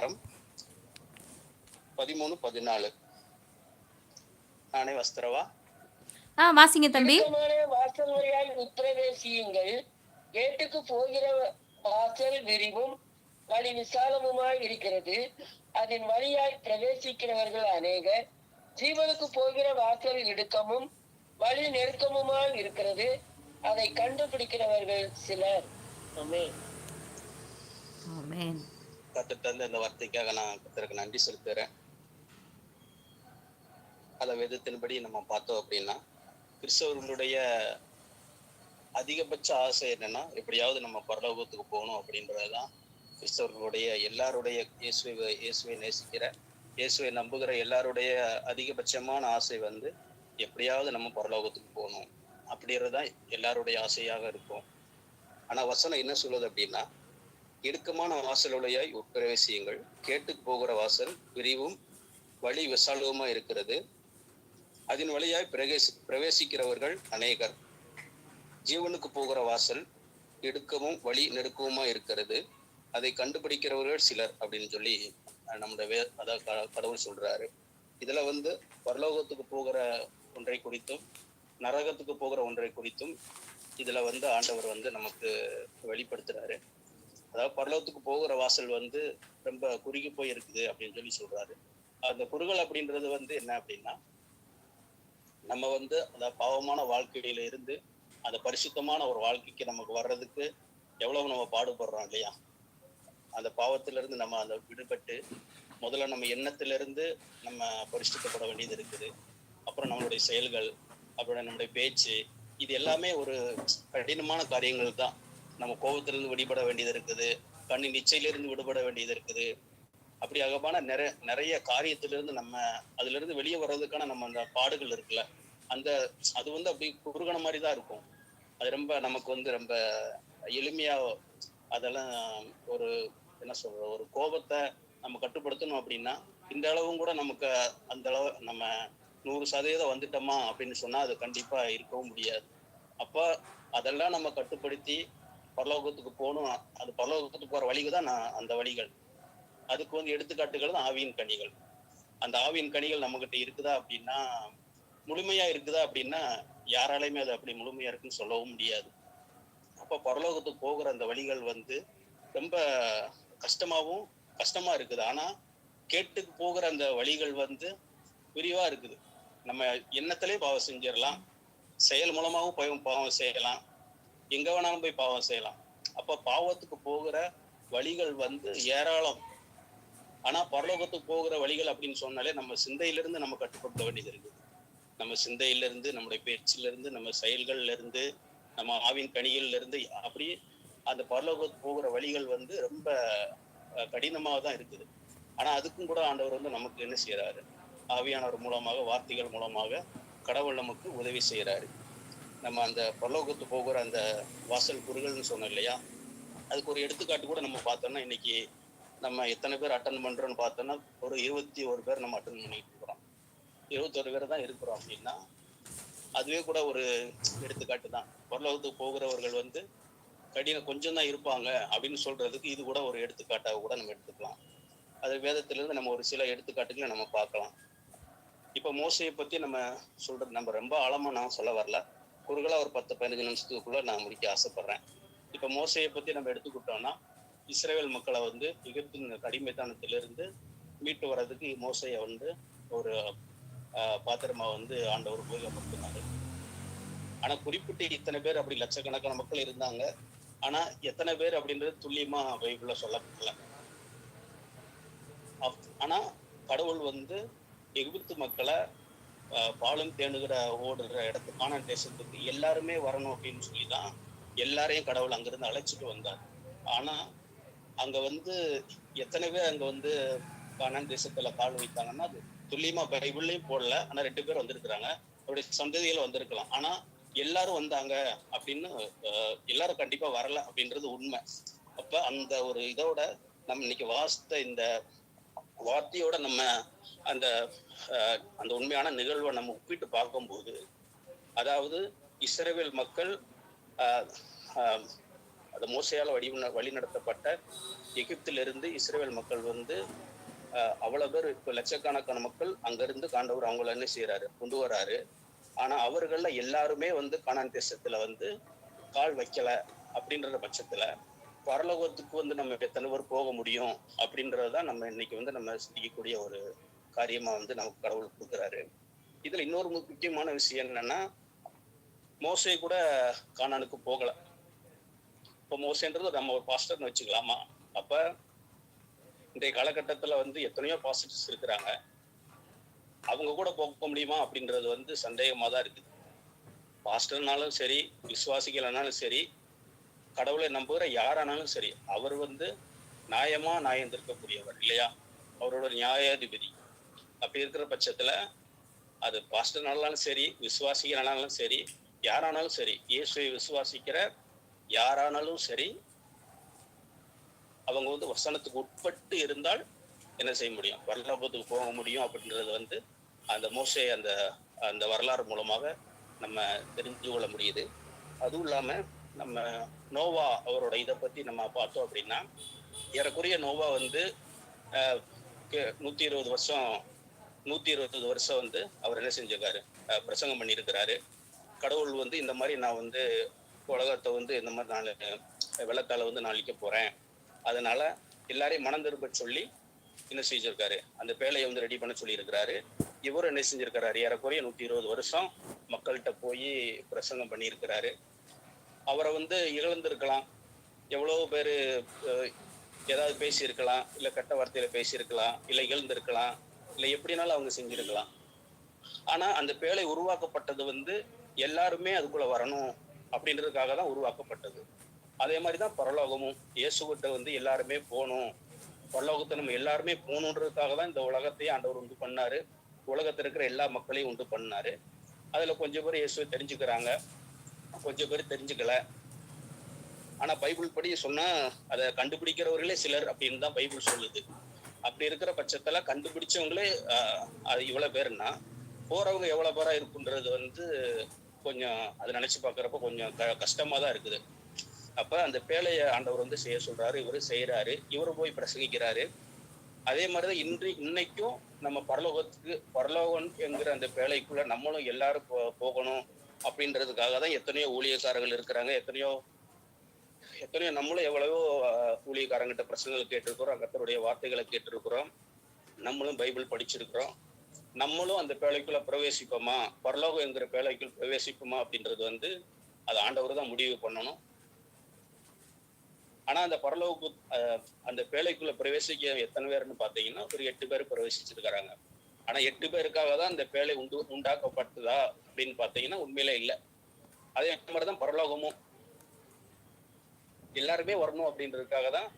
அதிகாரம் பதிமூணு பதினாலு. நானே வஸ்திரவா? ஆ வாசிங்க தம்பி. வாசல் வழியாய் உத்தரவேசியுங்கள். கேட்டுக்கு போகிற வாசல் விரிவும் வழி விசாலமுமாய் இருக்கிறது. அதன் வழியாய் பிரவேசிக்கிறவர்கள் அநேகர். ஜீவனுக்கு போகிற வாசல் இடுக்கமும் வழி நெருக்கமுமாய் இருக்கிறது. அதை கண்டுபிடிக்கிறவர்கள் சிலர். ஆமென். ஆமென். கத்துட்டு தந்த இந்த வார்த்தைக்காக நான் கத்திரக்கு நன்றி செலுத்துறேன். பல வேதத்தின்படி நம்ம பார்த்தோம் அப்படின்னா கிறிஸ்தவர்களுடைய அதிகபட்ச ஆசை என்னன்னா எப்படியாவது நம்ம பரலோகத்துக்கு போகணும் அப்படின்றதுதான் கிறிஸ்தவர்களுடைய எல்லாருடைய இயேசுவை இயேசுவை நேசிக்கிற இயேசுவை நம்புகிற எல்லாருடைய அதிகபட்சமான ஆசை வந்து எப்படியாவது நம்ம பரலோகத்துக்கு போகணும் அப்படின்றதுதான் எல்லாருடைய ஆசையாக இருக்கும். ஆனால் வசனம் என்ன சொல்லுது அப்படின்னா இடுக்கமான வாசல் வழியாய் உட்பிரவேசியுங்கள். கேட்டு போகிற வாசல் விரிவும் வழி விசாலவுமா இருக்கிறது. அதன் வழியாய் பிரவேசி பிரவேசிக்கிறவர்கள் அநேகர். ஜீவனுக்கு போகிற வாசல் இடுக்கமும் வழி நெருக்கமுமா இருக்கிறது. அதை கண்டுபிடிக்கிறவர்கள் சிலர் அப்படின்னு சொல்லி நம்முடைய வே க- கடவுள் சொல்றாரு. இதுல வந்து பரலோகத்துக்கு போகிற ஒன்றை குறித்தும் நரகத்துக்கு போகிற ஒன்றை குறித்தும் இதுல வந்து ஆண்டவர் வந்து நமக்கு வெளிப்படுத்துறாரு. அதாவது பரலோகத்துக்கு போகிற வாசல் வந்து ரொம்ப குறுகி போய் இருக்குது அப்படின்னு சொல்லி சொல்றாரு. அந்த குறுகல் அப்படின்றது வந்து என்ன அப்படின்னா நம்ம வந்து அந்த பாவமான வாழ்க்கையில இருந்து அந்த பரிசுத்தமான ஒரு வாழ்க்கைக்கு நமக்கு வர்றதுக்கு எவ்வளவு நம்ம பாடுபடுறோம் இல்லையா? அந்த பாவத்திலிருந்து நம்ம அந்த விடுபட்டு முதல்ல நம்ம எண்ணத்திலிருந்து நம்ம பரிசுத்தப்பட வேண்டியது இருக்குது. அப்புறம் நம்மளுடைய செயல்கள் அப்புறம் நம்மளுடைய பேச்சு இது எல்லாமே ஒரு கடினமான காரியங்கள் தான். நம்ம கோபத்திலிருந்து விடுபட வேண்டியது இருக்குது. கண்ணின் நிச்சயிலிருந்து விடுபட வேண்டியது இருக்குது. அப்படி அகமான நிறைய நிறைய காரியத்திலிருந்து நம்ம அதுல இருந்து வெளியே வர்றதுக்கான நம்ம அந்த பாடுகள் இருக்குல்ல அந்த அது வந்து அப்படி குறுகன மாதிரி தான் இருக்கும். அது ரொம்ப நமக்கு வந்து ரொம்ப எளிமையா அதெல்லாம் ஒரு என்ன சொல்ற ஒரு கோபத்தை நம்ம கட்டுப்படுத்தணும் அப்படின்னா இந்த அளவும் கூட நமக்கு அந்த அளவு நம்ம நூறு சதவீதம் வந்துட்டோமா அப்படின்னு சொன்னா அது கண்டிப்பா இருக்கவும் முடியாது. அப்ப அதெல்லாம் நம்ம கட்டுப்படுத்தி பரலோகத்துக்கு போகணும். அது பரலோகத்துக்கு போற வழிகள் தான் நான் அந்த வழிகள். அதுக்கு வந்து எடுத்துக்காட்டுகள் தான் ஆவியின் கனிகள். அந்த ஆவியின் கனிகள் நம்மகிட்ட இருக்குதா அப்படின்னா முழுமையா இருக்குதா அப்படின்னா யாராலையுமே அது அப்படி முழுமையா இருக்குன்னு சொல்லவும் முடியாது. அப்ப பரலோகத்துக்கு போகிற அந்த வழிகள் வந்து ரொம்ப கஷ்டமாவும் கஷ்டமா இருக்குது. ஆனா கேட்டுக்கு போகிற அந்த வழிகள் வந்து விரிவா இருக்குது. நம்ம எண்ணத்திலே பாவம் செஞ்சிடலாம். செயல் மூலமாகவும் பாவம் செய்யலாம். எங்க வேணாலும் போய் பாவம் செய்யலாம். அப்ப பாவத்துக்கு போகிற வழிகள் வந்து ஏராளம். ஆனா பரலோகத்துக்கு போகிற வழிகள் அப்படின்னு சொன்னாலே நம்ம சிந்தையிலிருந்து நம்ம கட்டுப்படுத்த வேண்டியது இருக்குது. நம்ம சிந்தையிலிருந்து நம்முடைய பேச்சிலிருந்து நம்ம செயல்கள்ல இருந்து நம்ம ஆவின் கனிகள்ல இருந்து அப்படி அந்த பரலோகத்துக்கு போகிற வழிகள் வந்து ரொம்ப கடினமாக தான் இருக்குது. ஆனா அதுக்கும் கூட ஆண்டவர் வந்து நமக்கு என்ன செய்யறாரு ஆவியானவர் மூலமாக வார்த்தைகள் மூலமாக கடவுள் நமக்கு உதவி செய்யறாரு நம்ம அந்த பரலோகத்துக்கு போகிற அந்த வாசல் குறுகள்னு சொன்னோம் இல்லையா? அதுக்கு ஒரு எடுத்துக்காட்டு கூட நம்ம பார்த்தோம்னா இன்னைக்கு நம்ம எத்தனை பேர் அட்டன் பண்றோம்னு பார்த்தோம்னா ஒரு இருபத்தி ஒரு பேர் நம்ம அட்டன் பண்ணிட்டு இருக்கிறோம். இருபத்தொரு பேர் தான் இருக்கிறோம் அப்படின்னா அதுவே கூட ஒரு எடுத்துக்காட்டு தான். பரலோகத்துக்கு போகிறவர்கள் வந்து கடின கொஞ்சம் தான் இருப்பாங்க அப்படின்னு சொல்றதுக்கு இது கூட ஒரு எடுத்துக்காட்டாக கூட நம்ம எடுத்துக்கலாம். அது வேதத்திலிருந்து நம்ம ஒரு சில எடுத்துக்காட்டுகளை நம்ம பார்க்கலாம். இப்போ மோசையை பத்தி நம்ம சொல்றது நம்ம ரொம்ப ஆழமா நான் சொல்ல வரல. குறுகலா ஒரு பத்து பதினஞ்சு நிமிஷத்துக்குள்ள நான் முடிக்க ஆசைப்படுறேன். இப்போ மோசையை பற்றி நம்ம எடுத்துக்கிட்டோம்னா இஸ்ரேல் மக்களை வந்து எகிப்தின் கடிமைத்தனத்திலிருந்து மீட்டு வர்றதுக்கு மோசையை வந்து ஒரு ஆஹ், பாத்திரமா வந்து ஆண்டவர் உபயோகப்படுத்தினாரு. ஆனா குறிப்பிட்டு இத்தனை பேர் அப்படி லட்சக்கணக்கான மக்கள் இருந்தாங்க. ஆனா எத்தனை பேர் அப்படின்றது துல்லியமா பைபிள்ல சொல்லப்படல. அப்- ஆனா கடவுள் வந்து எகிப்து மக்களை பாலும் தேனுகிற ஓடுற இடத்து காணான் தேசத்துக்கு எல்லாருமே வரணும் அப்படின்னு சொல்லி தான் எல்லாரையும் கடவுள் அங்கிருந்து அழைச்சிட்டு வந்தார். ஆனா அங்க வந்து எத்தனை பேர் அங்க வந்து கானான் தேசத்துல கால் வைத்தாங்கன்னா அது துல்லியமா பைபிள்லையும் போடல. ஆனா ரெண்டு பேர் வந்திருக்கிறாங்க. அவருடைய சந்ததிகள் வந்திருக்கலாம். ஆனா எல்லாரும் வந்தாங்க அப்படின்னு எல்லாரும் கண்டிப்பா வரல அப்படின்றது உண்மை. அப்ப அந்த ஒரு இதோட நம்ம இன்னைக்கு வாசித்த இந்த வார்த்தையோட நம்ம அந்த அந்த உண்மையான நிகழ்வை நம்ம ஒப்பிட்டு பார்க்கும்போது அதாவது இஸ்ரேவேல் மக்கள் அது மோசையால் வழி வழி நடத்தப்பட்ட எகிப்திலிருந்து இஸ்ரேவேல் மக்கள் வந்து அவ்வளோ அவ்வளவு பேர் இப்போ லட்சக்கணக்கான மக்கள் அங்கிருந்து காண்டவர் அவங்கள என்ன செய்யறாரு கொண்டு வராரு. ஆனா அவர்கள்ல எல்லாருமே வந்து கானான் தேசத்துல வந்து கால் வைக்கல அப்படின்ற பட்சத்துல பரலோகத்துக்கு வந்து நம்ம எத்தனை பேர் போக முடியும் அப்படின்றதுதான் நம்ம இன்னைக்கு வந்து நம்ம சிந்திக்கக்கூடிய ஒரு காரியமா வந்து நமக்கு கடவுள் கொடுக்குறாரு. இதுல இன்னொரு முக்கியமான விஷயம் என்னன்னா மோசே கூட காணானுக்கு போகல. இப்போ மோசேன்றது நம்ம ஒரு பாஸ்டர்னு வச்சுக்கலாமா? அப்ப இன்றைய காலகட்டத்துல வந்து எத்தனையோ பாசிட்டிவ்ஸ் இருக்கிறாங்க. அவங்க கூட போக முடியுமா அப்படின்றது வந்து சந்தேகமா தான் இருக்குது. பாஸ்டர்னாலும் சரி விசுவாசிகளானாலும் சரி கடவுளை நம்புகிற யாரானாலும் சரி அவர் வந்து நியாயமா நியாயம் திருக்கக்கூடியவர் இல்லையா? அவரோட நியாயாதிபதி. அப்படி இருக்கிற பட்சத்துல அது பாஸ்டர்னாலும் சரி விசுவாசிக்கிறனாலும் சரி யாரானாலும் சரி இயேசுவை விசுவாசிக்கிற யாரானாலும் சரி அவங்க வந்து வசனத்துக்கு உட்பட்டு இருந்தால் என்ன செய்ய முடியும்? வரலாபத்துக்கு போக முடியும் அப்படின்றது வந்து அந்த மோசை அந்த அந்த வரலாறு மூலமாக நம்ம தெரிஞ்சு கொள்ள முடியுது. அதுவும் இல்லாமல் நம்ம நோவா அவரோட இதை பத்தி நம்ம பார்த்தோம் அப்படின்னா ஏறக்குறைய நோவா வந்து கே- நூத்தி இருபது வருஷம் நூத்தி இருபது வருஷம் வந்து அவர் என்ன செஞ்சிருக்காரு? பிரசங்கம் பண்ணியிருக்கிறாரு. கடவுள் வந்து இந்த மாதிரி நான் வந்து உலகத்தை வந்து இந்த மாதிரி நான் வெள்ளத்தால வந்து நான் அழிக்க போறேன். அதனால எல்லாரையும் மனம் திரும்ப சொல்லி என்ன செஞ்சிருக்காரு? அந்த பேழையை வந்து ரெடி பண்ண சொல்லி இருக்கிறாரு இவரும் என்ன செஞ்சிருக்கிறாரு? ஏறக்குறைய நூத்தி இருபது வருஷம் மக்கள்கிட்ட போய் பிரசங்கம் பண்ணியிருக்கிறாரு. அவரை வந்து இழந்திருக்கலாம் எவ்வளோ பேர் ஏதாவது பேசியிருக்கலாம் இல்லை கெட்ட வார்த்தையில் பேசியிருக்கலாம் இல்லை இழந்திருக்கலாம் இல்லை எப்படினாலும் அவங்க செஞ்சிருக்கலாம். ஆனால் அந்த பேழை உருவாக்கப்பட்டது வந்து எல்லாருமே அதுக்குள்ளே வரணும் அப்படின்றதுக்காக தான் உருவாக்கப்பட்டது. அதே மாதிரி தான் பரலோகமும். இயேசுகிட்ட வந்து எல்லாருமே போகணும். பரலோகத்தை நம்ம எல்லாருமே போகணுன்றதுக்காக தான் இந்த உலகத்தையே ஆண்டவர் உண்டு பண்ணாரு. உலகத்தில் இருக்கிற எல்லா மக்களையும் உண்டு பண்ணாரு. அதில் கொஞ்சம் பேர் இயேசுவை தெரிஞ்சுக்கிறாங்க. கொஞ்சம் பேர் தெரிஞ்சுக்கல. ஆனா பைபிள் படி சொன்னா அதை கண்டுபிடிக்கிறவர்களே சிலர் அப்படின்னு தான் பைபிள் சொல்லுது. அப்படி இருக்கிற பட்சத்துல கண்டுபிடிச்சவங்களே அது இவ்வளவு பேர்னா போறவங்க எவ்வளவு பேரா இருக்குன்றது வந்து கொஞ்சம் அதை நினைச்சு பாக்குறப்ப கொஞ்சம் க கஷ்டமா தான் இருக்குது. அப்ப அந்த பேழைய ஆண்டவர் வந்து செய்ய சொல்றாரு இவரு செய்யறாரு இவரு போய் பிரசங்கிக்கிறாரு. அதே மாதிரிதான் இன்று இன்னைக்கும் நம்ம பரலோகத்துக்கு பரலோகம் என்கிற அந்த பேழைக்குள்ள நம்மளும் எல்லாரும் போ- போகணும். அப்படின்றதுக்காக தான் எத்தனையோ ஊழியக்காரர்கள் இருக்கிறாங்க எத்தனையோ எத்தனையோ நம்மளும் எவ்வளவோ ஊழியக்காரங்கிட்ட பிரச்சனைகள் கேட்டிருக்கிறோம் கத்தருடைய வார்த்தைகளை கேட்டிருக்கிறோம். நம்மளும் பைபிள் படிச்சிருக்கிறோம். நம்மளும் அந்த பேழைக்குள்ள பிரவேசிப்போமா? பரலோகம் என்கிற பேழைக்குள் பிரவேசிப்போமா அப்படின்றது வந்து அது ஆண்டவர் தான் முடிவு பண்ணணும். ஆனா அந்த பரலோக அந்த பேழைக்குள்ள பிரவேசிக்க எத்தனை பேர்னு பாத்தீங்கன்னா ஒரு எட்டு பேர் பிரவேசிச்சிருக்கிறாங்க. ஆனா எட்டு பேருக்காக தான் இந்த பேழை உண்டு உண்டாக்கப்பட்டதா அப்படின்னு பாத்தீங்கன்னா உண்மையில இல்லை. அதே மாதிரிதான் பரலோகமும். எல்லாருமே வரணும் அப்படின்றதுக்காக தான்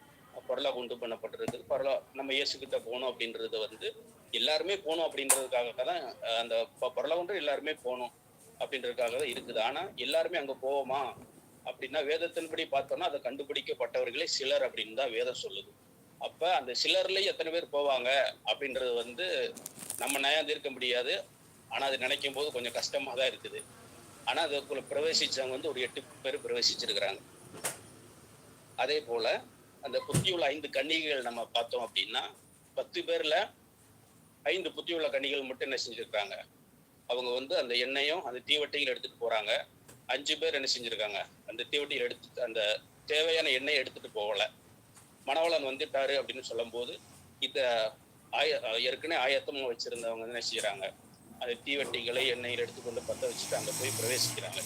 பரலோகம் உண்டு பண்ணப்பட்டிருக்கு. பரலோ நம்ம இயேசுகிட்ட போகணும் அப்படின்றது வந்து எல்லாருமே போகணும் அப்படின்றதுக்காக தான் அந்த ப- எல்லாருமே போகணும் அப்படின்றதுக்காக தான் இருக்குது. ஆனா எல்லாருமே அங்க போவோமா? அப்படின்னா வேதத்தின்படி பார்த்தோம்னா அதை கண்டுபிடிக்கப்பட்டவர்களே சிலர் அப்படின்னு தான் வேதம் சொல்லுது. அப்ப அந்த சிலர்லயே எத்தனை பேர் போவாங்க அப்படின்றது வந்து நம்ம நயம் தீர்க்க முடியாது. ஆனா அது நினைக்கும் போது கொஞ்சம் கஷ்டமா தான் இருக்குது. ஆனா அதுக்குள்ள பிரவேசிச்சவங்க வந்து ஒரு எட்டு பேர் பிரவேசிச்சிருக்கிறாங்க. அதே போல அந்த புத்தியுள்ள ஐந்து கன்னிகைகள் நம்ம பார்த்தோம் அப்படின்னா பத்து பேர்ல ஐந்து புத்தியுள்ள கன்னிகள் மட்டும் என்ன செஞ்சிருக்காங்க அவங்க வந்து அந்த எண்ணெயும் அந்த தீவட்டையும் எடுத்துட்டு போறாங்க. அஞ்சு பேர் என்ன செஞ்சிருக்காங்க? அந்த தீவட்டியில் எடுத்து அந்த தேவையான எண்ணெயை எடுத்துட்டு போகல. மணவளன் வந்துட்டாரு அப்படின்னு சொல்லும்போது இந்த ஆய ஏற்கனவே ஆயத்தமாக வச்சிருந்தவங்க என்ன செய்யறாங்க அது தீவட்டிகளை எண்ணெயில் எடுத்துக்கொண்டு பற்ற வச்சுட்டு அங்கே போய் பிரவேசிக்கிறாங்க.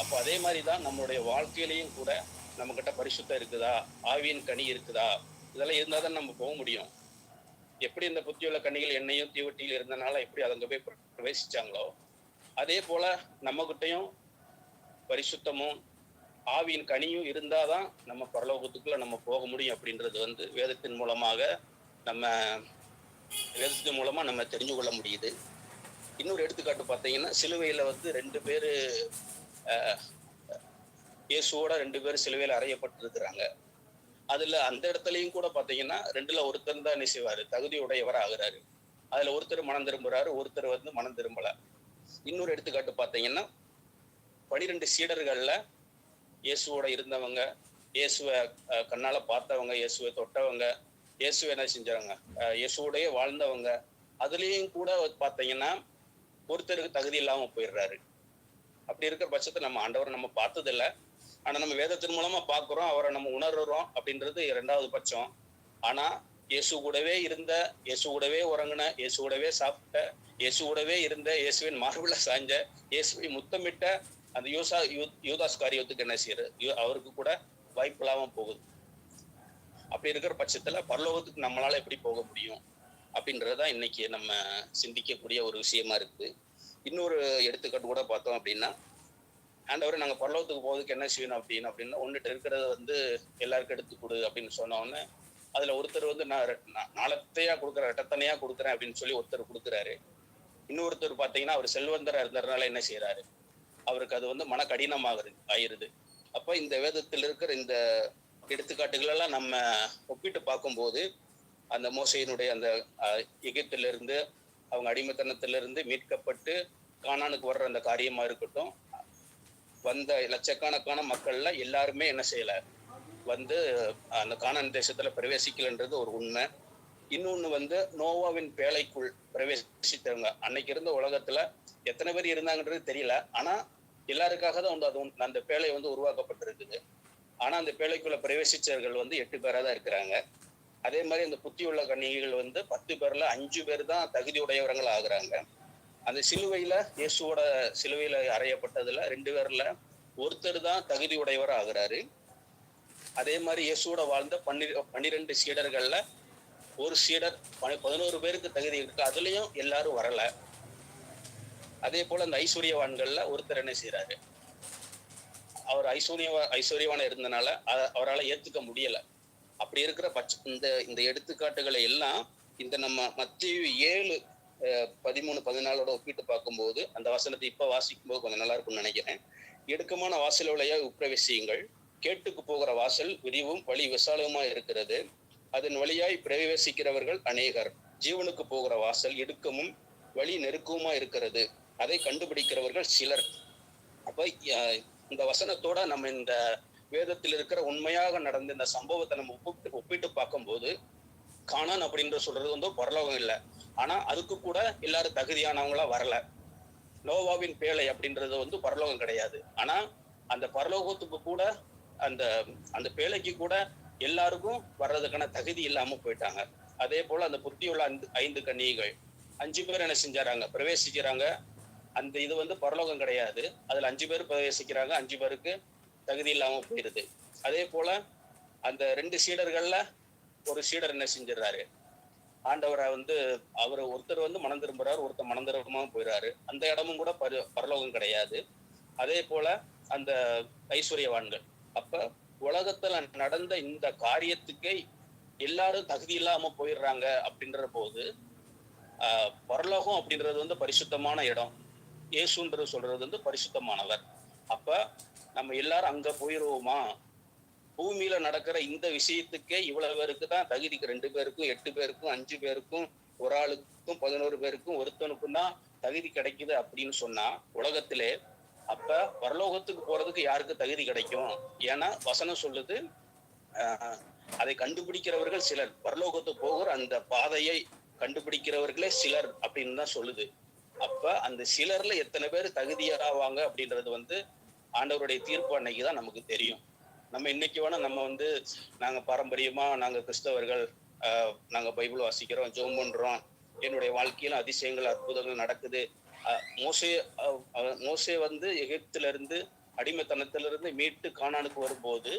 அப்போ அதே மாதிரி தான் நம்மளுடைய வாழ்க்கையிலையும் கூட நம்மக்கிட்ட பரிசுத்தம் இருக்குதா? ஆவியின் கனி இருக்குதா? இதெல்லாம் இருந்தால் தான் நம்ம போக முடியும். எப்படி இந்த புத்தியுள்ள கனிகள் எண்ணெயும் தீவட்டியில் இருந்தனால எப்படி அதங்க போய் பிரவேசிச்சாங்களோ அதே போல நம்மகிட்டையும் பரிசுத்தமும் ஆவியின் கனியும் இருந்தாதான் நம்ம பரலோகத்துக்குள்ள நம்ம போக முடியும் அப்படின்றது வந்து வேதத்தின் மூலமாக நம்ம எழுத்து மூலமா நம்ம தெரிஞ்சு கொள்ள முடியுது. இன்னொரு எடுத்துக்காட்டு பார்த்தீங்கன்னா சிலுவையில வந்து ரெண்டு பேரு இயேசுவோட ரெண்டு பேரும் சிலுவையில அறையப்பட்டிருக்கிறாங்க. அதுல அந்த இடத்துலையும் கூட பாத்தீங்கன்னா ரெண்டுல ஒருத்தர் தான் என்ன செய்வாரு? தகுதி உடையவர் ஆகுறாரு. அதுல ஒருத்தர் மனம் திரும்புறாரு ஒருத்தர் வந்து மனம் திரும்பல. இன்னொரு எடுத்துக்காட்டு பாத்தீங்கன்னா பனிரெண்டு சீடர்கள்ல இயேசுவோட இருந்தவங்க இயேசுவை கண்ணால் கண்ணால பார்த்தவங்க இயேசுவை தொட்டவங்க இயேசு என்ன செஞ்சாங்க இயேசுடைய வாழ்ந்தவங்க. அதுலேயும் கூட பார்த்தீங்கன்னா ஒருத்தருக்கு தகுதி இல்லாம போயிடுறாரு. அப்படி இருக்கிற பட்சத்தை நம்ம ஆண்டவரை நம்ம பார்த்தது ஆனால் ஆனா நம்ம வேதத்தின் மூலமா பார்க்குறோம் அவரை நம்ம உணர்றோம் அப்படின்றது இரண்டாவது பட்சம். ஆனா இயேசு கூடவே இருந்த இயேசு கூடவே உறங்கின இயேசு கூடவே சாப்பிட்ட இயேசு கூடவே இருந்த இயேசுவின் மார்பில் சாஞ்ச இயேசுவை முத்தமிட்ட அந்த யூசா யூ- யூதாஸ் காரியத்துக்கு என்ன செய்யறது அவருக்கு கூட வாய்ப்பு இல்லாம போகுது. அப்படி இருக்கிற பட்சத்துல பரலோகத்துக்கு நம்மளால எப்படி போக முடியும் அப்படின்றதுதான் இன்னைக்கு நம்ம சிந்திக்கக்கூடிய ஒரு விஷயமா இருக்குது இன்னொரு எடுத்துக்காட்டு கூட பார்த்தோம் அப்படின்னா ஆண்டவரை நாங்க பரலோகத்துக்கு போவதுக்கு என்ன செய்யணும் அப்படின்னு அப்படின்னா ஒன்னுட்டு இருக்கிறத வந்து எல்லாருக்கும் எடுத்து கொடு அப்படின்னு சொன்ன உடனே அதுல ஒருத்தர் வந்து நான் நாளத்தையா கொடுக்குறேன் ரெட்டத்தனையா கொடுக்குறேன் அப்படின்னு சொல்லி ஒருத்தர் கொடுக்குறாரு. இன்னொருத்தர் பாத்தீங்கன்னா அவர் செல்வந்தரா இருந்ததுனால என்ன செய்யறாரு அவருக்கு அது வந்து மன கடினமாகிறது ஆயிருது அப்ப இந்த வேதத்தில் இருக்கிற இந்த எடுத்துக்காட்டுகளெல்லாம் நம்ம ஒப்பிட்டு பார்க்கும்போது அந்த மோசையினுடைய அந்த எகிப்திலிருந்து அவங்க அடிமைத்தனத்திலிருந்து மீட்கப்பட்டு காணானுக்கு வர்ற அந்த காரியமா இருக்கட்டும் வந்த லட்சக்கணக்கான மக்கள்ல எல்லாருமே என்ன செய்யல? வந்து அந்த காணான் தேசத்துல பிரவேசிக்கலன்றது ஒரு உண்மை. இன்னொன்னு வந்து நோவாவின் பேழைக்குள் பிரவேசித்தவங்க. அன்னைக்கு இருந்த உலகத்துல எத்தனை பேர் இருந்தாங்கன்றது தெரியல. ஆனா எல்லாருக்காக தான் வந்து அது அந்த பேழை வந்து உருவாக்கப்பட்டிருக்குது. ஆனா அந்த பேழைக்குள்ள பிரவேசிச்சவர்கள் வந்து எட்டு பேரா தான் இருக்கிறாங்க. அதே மாதிரி அந்த புத்தியுள்ள கன்னிகைகள் வந்து பத்து பேர்ல அஞ்சு பேர் தான் தகுதி உடையவர்கள் ஆகுறாங்க. அந்த சிலுவையில இயேசுவோட சிலுவையில அறையப்பட்டதுல ரெண்டு பேர்ல ஒருத்தர் தான் தகுதி உடையவர் ஆகுறாரு. அதே மாதிரி இயேசுவோட வாழ்ந்த பன்னி பன்னிரெண்டு சீடர்கள்ல ஒரு சீடர் பதினோரு பேருக்கு தகுதி இருக்கு. அதுலயும் எல்லாரும் வரல. அதே போல அந்த ஐஸ்வர்யவான்கள்ல ஒருத்தர் என்ன செய்யறாரு அவர் ஐஸ்வர்யவா ஐஸ்வர்யவான இருந்தனால அவரால் ஏத்துக்க முடியல. அப்படி இருக்கிற பட்ச இந்த இந்த எடுத்துக்காட்டுகளை எல்லாம் இந்த நம்ம மத்திய ஏழு பதிமூணு பதினாலோட ஒப்பிட்டு பார்க்கும்போது அந்த வசனத்தை இப்ப வாசிக்கும் போது கொஞ்சம் நல்லா இருக்கும்னு நினைக்கிறேன். இடுக்கமான வாசல் வழியாக உப்பிரவேசியுங்கள். கேட்டுக்கு போகிற வாசல் விரிவும் வழி விசாலமா இருக்கிறது. அதன் வழியாய் பிரவேசிக்கிறவர்கள் அநேகர். ஜீவனுக்கு போகிற வாசல் இடுக்கமும் வழி நெருக்கமா இருக்கிறது. அதை கண்டுபிடிக்கிறவர்கள் சிலர். அப்ப இந்த வசனத்தோட நம்ம இந்த வேதத்தில் இருக்கிற உண்மையாக நடந்த இந்த சம்பவத்தை நம்ம ஒப்பிட்டு ஒப்பிட்டு பார்க்கும்போது காணான் அப்படின்ற சொல்றது வந்து பரலோகம் இல்லை. ஆனா அதுக்கு கூட எல்லாரும் தகுதியானவங்களா வரல. நோவாவின் பேழை அப்படின்றது வந்து பரலோகம் கிடையாது. ஆனா அந்த பரலோகத்துக்கு கூட அந்த அந்த பேழைக்கு கூட எல்லாருக்கும் வர்றதுக்கான தகுதி இல்லாம போயிட்டாங்க. அதே போல அந்த புத்தியுள்ள ஐந்து ஐந்து அஞ்சு பேர் என்ன செஞ்சாராங்க பிரவேசிக்கிறாங்க. அந்த இது வந்து பரலோகம் கிடையாது. அதுல அஞ்சு பேர் பிரவேசிக்கிறாங்க. அஞ்சு பேருக்கு தகுதி இல்லாம போயிருது அதே போல அந்த ரெண்டு சீடர்கள்ல ஒரு சீடர் என்ன செஞ்சிடறாரு? ஆண்டவரை வந்து அவர் ஒருத்தர் வந்து மனம் திரும்புறாரு ஒருத்தர் மனம் திரும்பாம போயிடுறாரு அந்த இடமும் கூட பரு பரலோகம் கிடையாது. அதே போல அந்த ஐஸ்வர்யவான்கள். அப்ப உலகத்துல நடந்த இந்த காரியத்துக்கே எல்லாரும் தகுதி இல்லாம போயிடுறாங்க அப்படின்ற போது பரலோகம் அப்படின்றது வந்து பரிசுத்தமான இடம். இயேசுன்றது சொல்றது வந்து பரிசுத்தமானவர். அப்ப நம்ம எல்லாரும் அங்க போயிருவோமா? பூமியில நடக்கிற இந்த விஷயத்துக்கே இவ்வளவு பேருக்கு தான் தகுதிக்கு ரெண்டு பேருக்கும் எட்டு பேருக்கும் அஞ்சு பேருக்கும் ஒரு ஆளுக்கும் பதினோரு பேருக்கும் ஒருத்தனுக்கும் தான் தகுதி கிடைக்குது அப்படின்னு சொன்னா உலகத்திலே அப்ப பரலோகத்துக்கு போறதுக்கு யாருக்கு தகுதி கிடைக்கும்? ஏன்னா வசனம் சொல்லுது அதை கண்டுபிடிக்கிறவர்கள் சிலர். பரலோகத்துக்கு போகிற அந்த பாதையை கண்டுபிடிக்கிறவர்களே சிலர் அப்படின்னு தான் சொல்லுது. அப்ப அந்த சிலர்ல எத்தனை பேர் தகுதியாவாங்க அப்படின்றது வந்து ஆண்டவருடைய தீர்ப்பு அன்னைக்கு தான் நமக்கு தெரியும். நம்ம இன்னைக்கு வேணா நம்ம வந்து நாங்க பாரம்பரியமா நாங்க கிறிஸ்தவர்கள் நாங்க பைபிள் வாசிக்கிறோம் ஜோம் பண்றோம். என்னுடைய வாழ்க்கையில அதிசயங்கள் அற்புதங்கள் நடக்குது. மோசே மோசே வந்து எகிப்துல இருந்து அடிமைத்தனத்திலிருந்து மீட்டு காணானுக்கு வரும்போது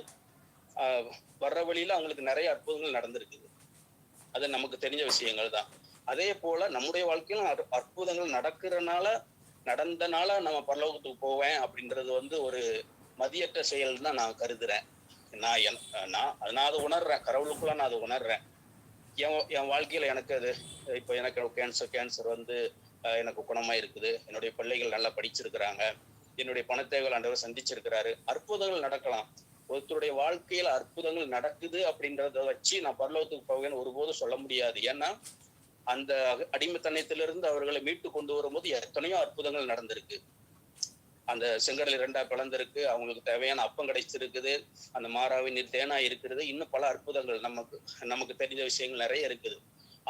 ஆஹ், வர்ற வழியில அவங்களுக்கு நிறைய அற்புதங்கள் நடந்திருக்குது. அது நமக்கு தெரிஞ்ச விஷயங்கள் தான். அதே போல நம்முடைய வாழ்க்கையிலும் அற்- அற்புதங்கள் நடக்கிறனால நடந்தனால நம்ம பரலோகத்துக்கு போவேன் அப்படின்றது வந்து ஒரு மதியற்ற செயல் தான் நான் கருதுறேன். நான் என் நான் நான் அதை உணர்றேன். கடவுளுக்குள்ள நான் அதை உணர்றேன். என் என் வாழ்க்கையில எனக்கு அது இப்போ எனக்கு கேன்சர் கேன்சர் வந்து எனக்கு குணமாக இருக்குது. என்னுடைய பிள்ளைகள் நல்லா படிச்சிருக்கிறாங்க. என்னுடைய பணத்தேவைகள் ஆண்டவர் சந்திச்சிருக்கிறாரு. அற்புதங்கள் நடக்கலாம். ஒருத்தருடைய வாழ்க்கையில அற்புதங்கள் நடக்குது அப்படின்றத வச்சு நான் பரலோகத்துக்கு போவேன்னு ஒருபோதும் சொல்ல முடியாது. ஏன்னா அந்த அடிமைத்தனத்திலிருந்து அவர்களை மீட்டு கொண்டு வரும்போது எத்தனையோ அற்புதங்கள் நடந்திருக்கு. அந்த செங்கடல் இரண்டா பிளந்திருக்கு அவங்களுக்கு தேவையான அப்பம் கிடைச்சிருக்குது அந்த மாறாவின் நீர் தேனா இருக்கிறது இன்னும் பல அற்புதங்கள் நமக்கு நமக்கு தெரிஞ்ச விஷயங்கள் நிறைய இருக்குது.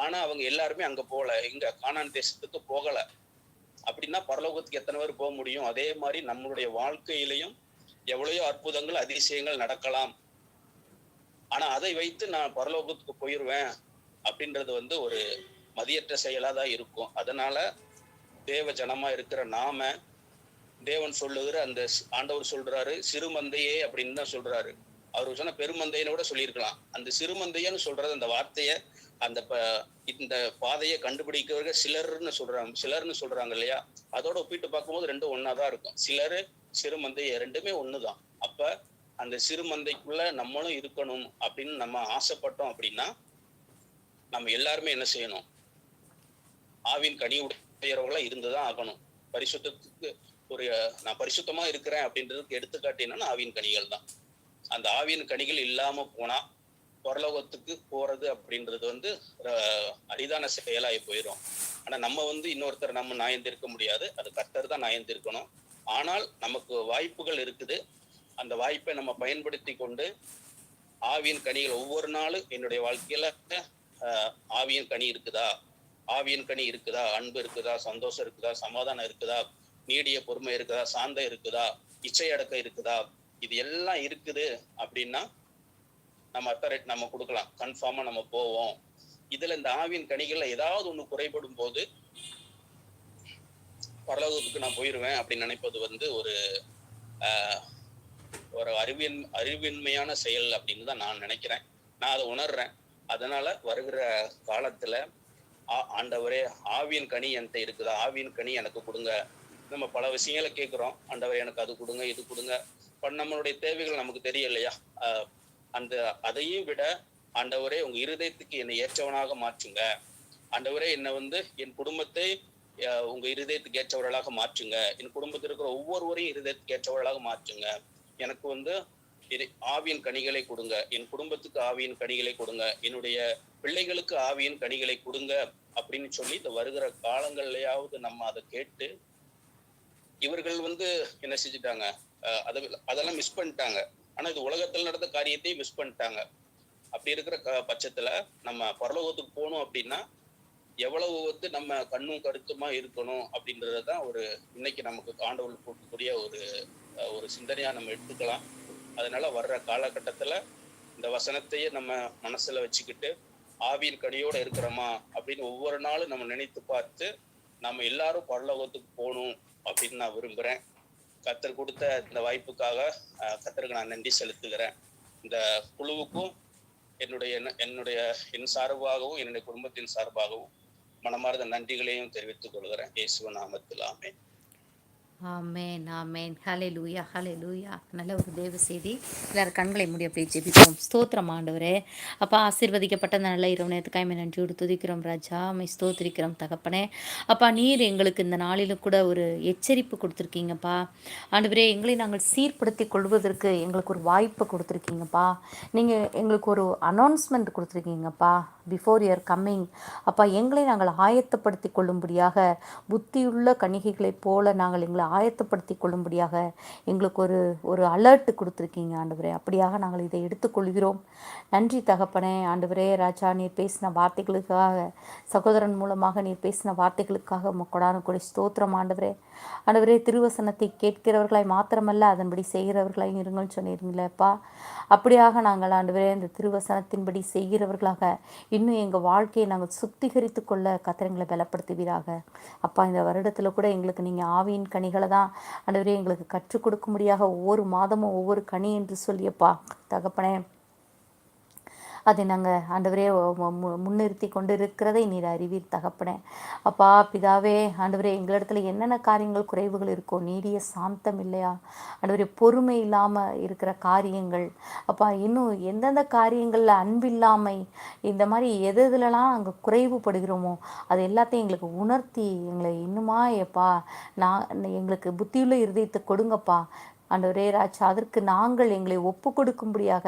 ஆனா அவங்க எல்லாருமே அங்க போகல. இங்க காணான் தேசத்துக்கு போகல. அப்படின்னா பரலோகத்துக்கு எத்தனை பேர் போக முடியும்? அதே மாதிரி நம்மளுடைய வாழ்க்கையிலையும் எவ்வளையோ அற்புதங்கள் அதிசயங்கள் நடக்கலாம். ஆனா அதை வைத்து நான் பரலோகத்துக்கு போயிருவேன் அப்படின்றது வந்து ஒரு மதியற்ற செயலா தான் இருக்கும். அதனால தேவ ஜனமா இருக்கிற நாம தேவன் சொல்லுகிற அந்த ஆண்டவர் சொல்றாரு சிறுமந்தையே அப்படின்னு தான் சொல்றாரு. அவர் சொன்ன பெருமந்தைன்னு கூட சொல்லியிருக்கலாம். அந்த சிறுமந்தையன்னு சொல்றது அந்த வார்த்தைய அந்த ப- இந்த பாதையை கண்டுபிடிக்கிறவர்கள் சிலர்னு சொல்றாங்க சிலர்னு சொல்றாங்க இல்லையா? அதோட ஒப்பிட்டு பார்க்கும்போது ரெண்டும் ஒன்னாதான் இருக்கும். சிலர் சிறுமந்தைய ரெண்டுமே ஒண்ணுதான். அப்ப அந்த சிறுமந்தைக்குள்ள நம்மளும் இருக்கணும் அப்படின்னு நம்ம ஆசைப்பட்டோம் அப்படின்னா நம்ம எல்லாருமே என்ன செய்யணும்? ஆவின் கனி உடையவர்களா இருந்துதான் ஆகணும். பரிசுத்தத்துக்கு ஒரு நான் பரிசுத்தமா இருக்கிறேன் அப்படின்றதுக்கு எடுத்துக்காட்டு என்னன்னா ஆவின் கனிகள் தான். அந்த ஆவியின் கனிகள் இல்லாம போனா பரலோகத்துக்கு போறது அப்படின்றது வந்து அரிதான செயலாகி போயிடும் ஆனா நம்ம வந்து இன்னொருத்தர் நம்ம நாயந்திருக்க முடியாது. அது கர்த்தர் தான் நாயந்திருக்கணும் ஆனால் நமக்கு வாய்ப்புகள் இருக்குது. அந்த வாய்ப்பை நம்ம பயன்படுத்தி கொண்டு ஆவியின் கனிகள் ஒவ்வொரு நாளும் என்னுடைய வாழ்க்கையில ஆவியின் கனி இருக்குதா? ஆவியின் கனி இருக்குதா? அன்பு இருக்குதா? சந்தோஷம் இருக்குதா? சமாதானம் இருக்குதா? நீடிய பொறுமை இருக்குதா? சாந்தம் இருக்குதா? இச்சையடக்கம் இருக்குதா? இது எல்லாம் இருக்குது அப்படின்னா நம்ம அத்தரைட் நம்ம கொடுக்கலாம். கன்ஃபார்மா நம்ம போவோம். இதுல இந்த ஆவியின் கனிகள்ல ஏதாவது ஒண்ணு குறைபடும் போது பரலோகத்துக்கு நான் போயிருவேன் அப்படின்னு நினைப்பது வந்து ஒரு ஆஹ், ஒரு அறிவின் அறிவின்மையான செயல் அப்படின்னு தான் நான் நினைக்கிறேன். நான் அதை உணர்றேன். அதனால வருகிற காலத்துல ஆண்டவரே ஆவியின் கனி என்கிட்ட இருக்குதா? ஆவியின் கனி எனக்கு கொடுங்க. நம்ம பல விஷயங்களை கேட்குறோம். ஆண்டவரே எனக்கு அது கொடுங்க இது கொடுங்க. இப்போ நம்மளுடைய தேவைகள் நமக்கு தெரியும் இல்லையா அந்த அதையும் விட ஆண்டவரே உங்க இருதயத்துக்கு என்னை ஏற்றவனாக மாற்றுங்க. ஆண்டவரே என்னை வந்து என் குடும்பத்தை உங்க இருதயத்துக்கு ஏற்றவர்களாக மாற்றுங்க. என் குடும்பத்தில் இருக்கிற ஒவ்வொருவரையும் இருதயத்துக்கு ஏற்றவர்களாக மாற்றுங்க. எனக்கு வந்து ஆவியின் கனிகளை கொடுங்க. என் குடும்பத்துக்கு ஆவியின் கனிகளை கொடுங்க. என்னுடைய பிள்ளைகளுக்கு ஆவியின் கனிகளை கொடுங்க அப்படின்னு சொல்லி இந்த வருகிற காலங்கள்லயாவது நம்ம அதை கேட்டு இவர்கள் வந்து என்ன செஞ்சுட்டாங்க? அதை அதெல்லாம் மிஸ் பண்ணிட்டாங்க. ஆனா இது உலகத்தில் நடந்த காரியத்தையும் மிஸ் பண்ணிட்டாங்க. அப்படி இருக்கிற க- பட்சத்துல நம்ம பரலோகத்துக்கு போகணும் அப்படின்னா எவ்வளவு வந்து நம்ம கண்ணும் கருத்துமா இருக்கணும் அப்படின்றதுதான் ஒரு இன்னைக்கு நமக்கு ஆண்டவர்கள் கொடுக்கக்கூடிய ஒரு ஒரு சிந்தனையா நம்ம எடுத்துக்கலாம். அதனால வர்ற காலகட்டத்துல இந்த வசனத்தையே நம்ம மனசுல வச்சுக்கிட்டு ஆவியின் கனியோட இருக்கிறோமா அப்படின்னு ஒவ்வொரு நாளும் நம்ம நினைத்து பார்த்து நம்ம எல்லாரும் பரலோகத்துக்கு போகணும் அப்படின்னு நான் விரும்புகிறேன் கத்தர் கொடுத்த இந்த வாய்ப்புக்காக கத்தருக்கு நான் நன்றி செலுத்துகிறேன். இந்த குழுவுக்கும் என்னுடைய என்னுடைய என் சார்பாகவும் என்னுடைய குடும்பத்தின் சார்பாகவும் மனமார்ந்த நன்றிகளையும் தெரிவித்துக் கொள்கிறேன். இயேசுவ நாமத்தில் ஆமேன். ஆமேன் ஆமேன். ஹலே லூயா ஹலே லூயா நல்ல ஒரு தேவ செய்தி. எல்லாரும் கண்களை முடி அப்படியே ஜெபிப்போம். ஸ்தோத்திரம் ஆண்டவரே. அப்பா ஆசீர்வதிக்கப்பட்ட அந்த நல்ல இரவு நேரத்துக்காய் மை நன்றியோடு துதிக்கிறோம் ராஜா. மை ஸ்தோத்திரிக்கிறோம் தகப்பனே. அப்பா நீர் எங்களுக்கு இந்த நாளிலும் கூட ஒரு எச்சரிப்பு கொடுத்துருக்கீங்கப்பா. ஆண்டவரே எங்களை நாங்கள் சீர்படுத்தி கொள்வதற்கு எங்களுக்கு ஒரு வாய்ப்பு கொடுத்துருக்கீங்கப்பா. நீங்கள் எங்களுக்கு ஒரு அனௌன்ஸ்மெண்ட் கொடுத்துருக்கீங்கப்பா. பிஃபோர் யுவர் கம்மிங் அப்பா எங்களை நாங்கள் ஆயத்தப்படுத்தி கொள்ளும்படியாக புத்தியுள்ள கணிகைகளைப் போல நாங்கள் எங்களை ஆயத்தப்படுத்தி கொள்ளும்படியாக எங்களுக்கு ஒரு ஒரு அலர்ட் கொடுத்துருக்கீங்க ஆண்டவரே. அப்படியாக நாங்கள் இதை எடுத்துக்கொள்கிறோம் நன்றி தகப்பனே ஆண்டவரே. ராஜா நீர் பேசின வார்த்தைகளுக்காக சகோதரன் மூலமாக நீர் பேசின வார்த்தைகளுக்காக கொடான கொடி ஸ்தோத்திரம் ஆண்டவரே. ஆண்டவரே திருவசனத்தை கேட்கிறவர்களாய் மாத்திரமல்ல அதன்படி செய்கிறவர்களாய் இருங்கள்னு சொன்னீருங்களேப்பா அப்படியாக நாங்கள் ஆண்டவரே இந்த திருவசனத்தின்படி செய்கிறவர்களாக இன்னும் எங்கள் வாழ்க்கையை நாங்கள் சுத்திகரித்து கொள்ள கத்திரங்களை பலப்படுத்துவீராக. அப்பா இந்த வருடத்தில் கூட எங்களுக்கு நீங்கள் ஆவியின் கனிகளை தான் ஆண்டவரே எங்களுக்கு கற்றுக் முடியாத ஒவ்வொரு மாதமும் ஒவ்வொரு கனி என்று சொல்லியப்பா தகப்பனே அதை நாங்கள் ஆண்டவரே முன்னிறுத்தி கொண்டு இருக்கிறதை நீர் அறிவீர் தகப்பனே. அப்பா பிதாவே ஆண்டவரே எங்களிடத்துல என்னென்ன காரியங்கள் குறைவுகள் இருக்கோ நீடிய சாந்தம் இல்லையா? ஆண்டவரே பொறுமை இல்லாமல் இருக்கிற காரியங்கள். அப்பா இன்னும் எந்தெந்த காரியங்களில் அன்பில்லாமை இந்த மாதிரி எது எதுலலாம் நாங்கள் குறைவுபடுகிறோமோ அது எல்லாத்தையும் எங்களுக்கு உணர்த்தி எங்களை இன்னுமா எப்பா நான் எங்களுக்கு புத்தியுள்ள இருதயத்தை கொடுங்கப்பா. ஆண்டவரே ராஜா அதற்கு நாங்கள் எங்களை ஒப்பு கொடுக்கும்படியாக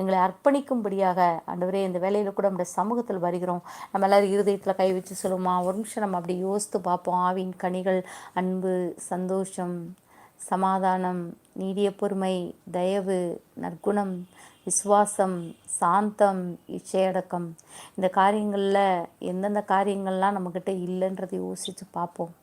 எங்களை அர்ப்பணிக்கும்படியாக ஆண்டவரே இந்த வேலையில் கூட நம்முடைய சமூகத்தில் வருகிறோம். நம்ம எல்லாரும் இருதயத்தில் கை வச்சு சொல்லுமா ஒரு நிமிஷம் நம்ம அப்படி யோசித்து பார்ப்போம். ஆவின் கனிகள் அன்பு சந்தோஷம் சமாதானம் நீடிய பொறுமை தயவு நற்குணம் விசுவாசம் சாந்தம் இச்சையடக்கம். இந்த காரியங்களில் எந்தெந்த காரியங்கள்லாம் நம்மக்கிட்ட இல்லைன்றதை யோசித்து பார்ப்போம்.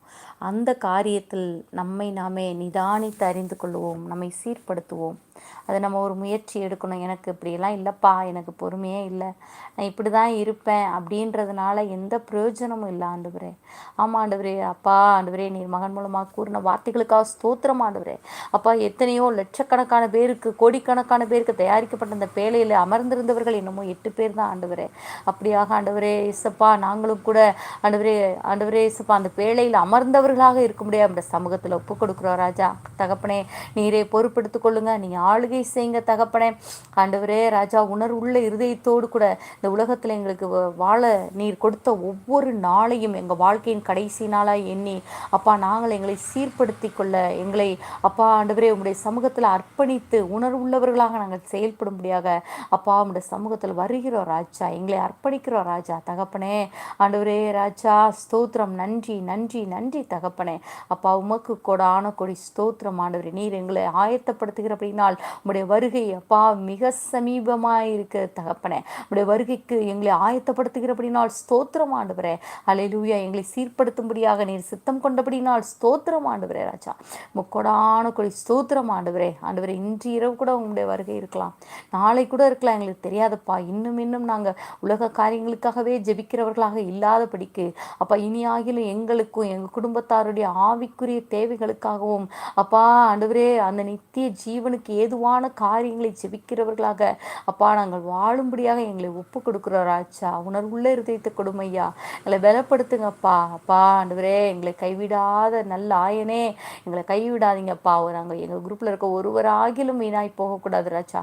அந்த காரியத்தில் நம்மை நாமே நிதானித்து அறிந்து கொள்வோம் நம்மை சீர்படுத்துவோம். அதை நம்ம ஒரு முயற்சி எடுக்கணும். எனக்கு இப்படியெல்லாம் இல்லைப்பா எனக்கு பொறுமையே இல்லை. நான் இப்படி தான் இருப்பேன் அப்படின்றதுனால எந்த பிரயோஜனமும் இல்லை ஆண்டவரே. ஆமாம் ஆண்டவரே. அப்பா ஆண்டவரே நீர் மகன் மூலமாக கூறின வார்த்தைகளுக்காக ஸ்தோத்திரம் ஆண்டவரே. அப்பா எத்தனையோ லட்சக்கணக்கான பேருக்கு கோடிக்கணக்கான பேருக்கு தயாரிக்கப்பட்ட அந்த பேழையில் அமர்ந்திருந்தவர்கள் என்னமோ எட்டு பேர் தான் ஆண்டவரே. அப்படியாக ஆண்டவரே இசப்பா நாங்களும் கூட ஆண்டவரே ஆண்டவரே இசப்பா அந்த பேழையில் அமர்ந்தவர்களாக இருக்க முடியாது. அந்த சமூகத்தில் ஒப்பு கொடுக்குறோம் ராஜா. தகப்பனே நீரே பொறுப்பெடுத்துக் கொள்ளுங்க. நீங்கள் ஆளுகை செய்யுங்க தகப்பனே. ஆண்டவரே ராஜா உணர்வுள்ள இருதயத்தோடு கூட இந்த உலகத்தில் எங்களுக்கு வ- வாழ நீர் கொடுத்த ஒவ்வொரு நாளையும் எங்கள் வாழ்க்கையின் கடைசி நாளாக எண்ணி அப்பா நாங்கள் எங்களை சீர்படுத்தி கொள்ள எங்களை அப்பா ஆண்டவரே உங்களுடைய சமூகத்தில் அர்ப்பணித்து உணர்வுள்ளவர்களாக நாங்கள் செயல்படும் செயல்படும்படியாக அப்பா உடைய சமூகத்தில் வருகிறோம் ராஜா எங்களை அர்ப்பணிக்கிறோம் ராஜா தகப்பனே. ஆண்டவரே ராஜா ஸ்தோத்திரம். நன்றி நன்றி நன்றி தகப்பனே. அப்பா உமக்கு கொடான கொடி ஸ்தோத்திரம் ஆண்டவரே. நீர் எங்களை ஆயத்தப்படுத்துகிற அப்படின்னால் உடைய வருகை அப்பா மிக சமீபமாக இருக்கிற தகப்பனே. உடைய வருகைக்கு எங்களை ஆயத்தப்படுத்துகிற அப்படின்னால் ஸ்தோத்திரம் ஆண்டவரே. அலையிலூயா எங்களை சீர்படுத்தும்படியாக நீர் சித்தம் கொண்டபடினால் ஸ்தோத்திரம் ஆண்டவரே ராஜா. முக்கொடான கொடி ஸ்தோத்திரம் ஆண்டவரே. ஆண்டவரே இன்று இரவு கூட உங்களுடைய வருகை இருக்கலாம். நாளை கூட இருக்கலாம் எங்களுக்கு தெரியாதப்பா. இன்னும் இன்னும் நாங்கள் உலக காரியங்களுக்காகவே ஜெபிக்கிறவர்களாக இல்லாதபடிக்கு அப்பா இனி ஆகிலும் எங்களுக்கும் எங்கள் குடும்பத்தாருடைய ஆவிக்குரிய தேவைகளுக்காகவும் அப்பா ஆண்டவரே அந்த நித்திய ஜீவனுக்கு ஏதுவான காரியங்களை ஜெபிக்கிறவர்களாக அப்பா நாங்கள் வாழும்படியாக எங்களை ஒப்பு கொடுக்குறோம் ராஜா. உணர்வுள்ள இருதயத்தை கொடுமையா எங்களை பலப்படுத்துங்கப்பா அப்பா. ஆண்டவரே எங்களை கைவிடாத நல்ல ஆயனே எங்களை கைவிடாதீங்கப்பா நாங்கள் எங்கள் குரூப்பில் இருக்க ஒருவராகிலும் வீணாய் போகக்கூடாது ராஜா.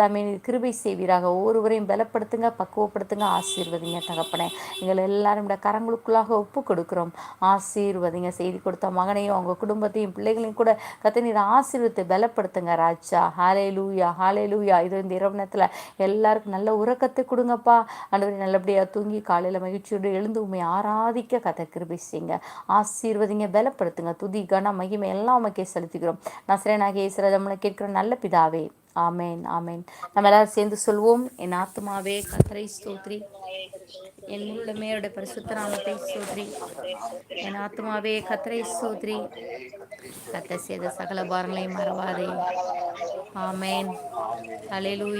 தாமே நீர் கிருபை செய்வீராக. ஒவ்வொருவரையும் பலப்படுத்துங்க பக்குவப்படுத்துங்க ஆசீர்வதிங்க தகப்பனே. எங்களை எல்லாரும் கரங்களுக்குள்ளாக ஒப்பு கொடுக்குறோம் ஆசீர்வதிங்க செய்தி கொடுத்த மகனையும் அவங்க குடும்பத்தையும் பிள்ளைகளையும் கூட கத்த நீர் ஆசீர்வத்தை பலப்படுத்துங்க ராஜா. ஹாலே லூயா ஹாலே லூயா இது இந்த இரவு நேரத்தில் எல்லாருக்கும் நல்ல உறக்கத்தை கொடுங்கப்பா. ஆண்டவரே நல்லபடியாக தூங்கி காலையில் மகிழ்ச்சியோடு எழுந்து உண்மை ஆராதிக்க கதை கிருபை செய்யுங்க. ஆசீர்வதிங்க பலப்படுத்துங்க. துதி கன மகிமை எல்லாம் உமக்கே செலுத்திக்கிறோம். நசரேனாகிய இயேசுரதம்ல கேட்கிற நல்ல பிதாவே. ஆமேன் ஆமேன். நம்ம எல்லாரும் சேர்ந்து சொல்வோம் என் ஆத்மாவே கத்தரை ஸ்தோத்ரி. என் முழுமையோட பரிசுத்த நாமத்தை ஸ்தோத்ரி. என் ஆத்மாவே கத்தரை ஸ்தோத்ரி. கத்த செய்த சகல பாரங்களையும் மறவாதே. ஆமேன். அலையிலூய